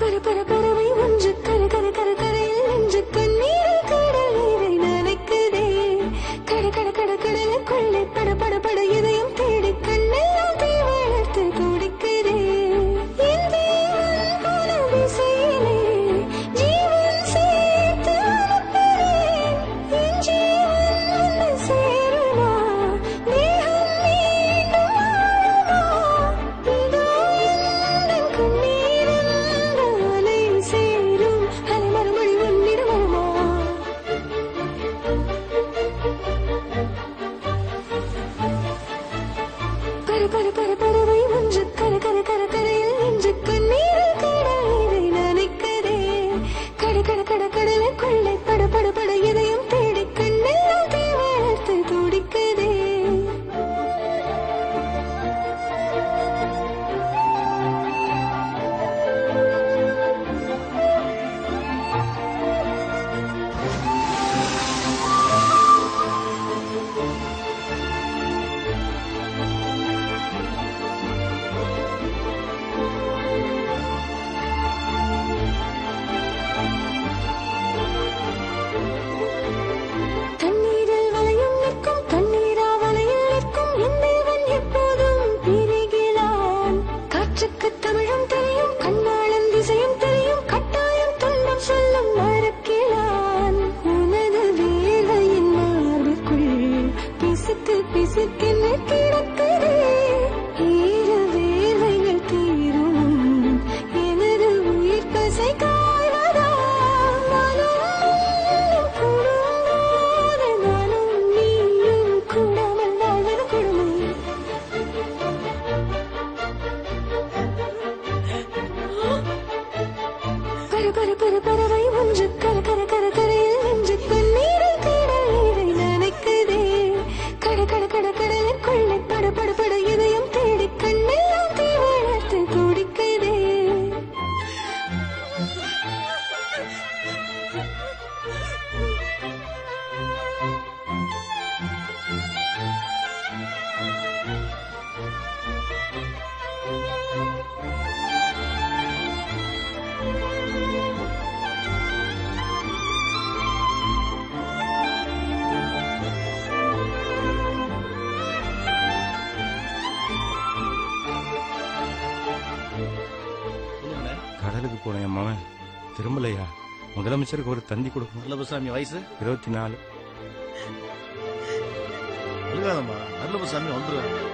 பர பர பறவை ஒன்று கர கரு கரு கருவை பறவை ஒன்று கரு கரு கரு. चकतम பர பர பர பறவை ஒன்று. கர கர கர கரையில் நின்று கண்ணீரில் கடல் நீரை நனைக்குதே. கட கட கட கடலுக்குள்ளே பட பட பட இதயம் தேடி கண்ணெல்லாம் தீ வளர்த்து துடிக்குதே சொல்லுங்கண்ணே போன என் மகன் திரும்பலையா? முதலமைச்சருக்கு ஒரு தந்தி கொடுக்கணும். நல்லபசாமி வயசு? இருபத்தி நாலு அழுகாதம்மா நல்லபசாமி கூட்டு வேறெங்கும்